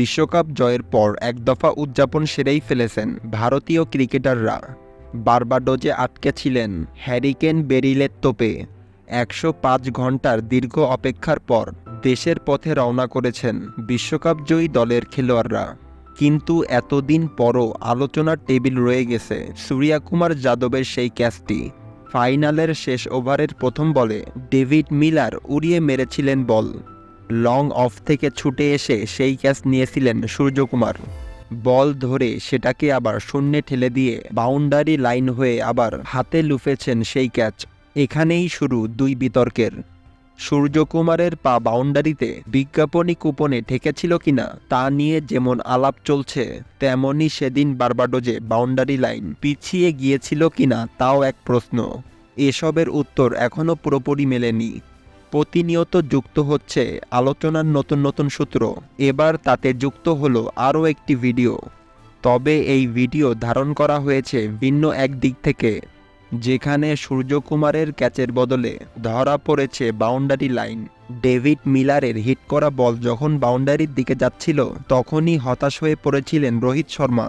বিশ্বকাপ জয়ের পর এক দফা উদযাপন সেরেই ফেলেছেন ভারতীয় ক্রিকেটাররা। বারবাডোজে আটকে ছিলেন হ্যারিকেন বেরিলের তোপে। একশো পাঁচ ঘণ্টার দীর্ঘ অপেক্ষার পর দেশের পথে রওনা করেছেন বিশ্বকাপ জয়ী দলের খেলোয়াড়রা। কিন্তু এতদিন পরও আলোচনার টেবিল রয়ে গেছে সূর্যা কুমার যাদবের সেই ক্যাচটি। ফাইনালের শেষ ওভারের প্রথম বলে ডেভিড মিলার উড়িয়ে মেরেছিলেন বল। লং অফ থেকে ছুটে এসে সেই ক্যাচ নিয়েছিলেন সূর্যকুমার। বল ধরে সেটাকে আবার শূন্যে ঠেলে দিয়ে বাউন্ডারি লাইন হয়ে আবার হাতে লুফেছেন সেই ক্যাচ। এখানেই শুরু দুই বিতর্কের। সূর্যকুমারের পা বাউন্ডারিতে বিজ্ঞাপনী কুপনে ঠেকেছিল কিনা তা নিয়ে যেমন আলাপ চলছে তেমনই সেদিন বারবাডোজে বাউন্ডারি লাইন পিছিয়ে গিয়েছিল কিনা তাও এক প্রশ্ন। এসবের উত্তর এখনও পুরোপুরি মেলেনি। প্রতিনিয়ত যুক্ত হচ্ছে আলোচনার নতুন নতুন সূত্র। এবার তাতে যুক্ত হলো আরও একটি ভিডিও। তবে এই ভিডিও ধারণ করা হয়েছে ভিন্ন এক দিক থেকে, যেখানে সূর্যকুমারের ক্যাচের বদলে ধরা পড়েছে বাউন্ডারি লাইন। ডেভিড মিলারের হিট করা বল যখন বাউন্ডারির দিকে যাচ্ছিল, তখনই হতাশ হয়ে পড়েছিলেন রোহিত শর্মা।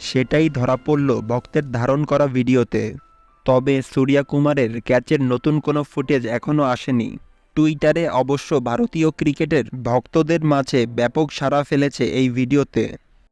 সেটাই ধরা পড়ল ভক্তের ধারণ করা ভিডিওতে। তবে সূর্যা কুমারের ক্যাচের নতুন কোনো ফুটেজ এখনও আসেনি। টুইটারে অবশ্য ভারতীয় ক্রিকেটের ভক্তদের মাঝে ব্যাপক সাড়া ফেলেছে এই ভিডিওতে।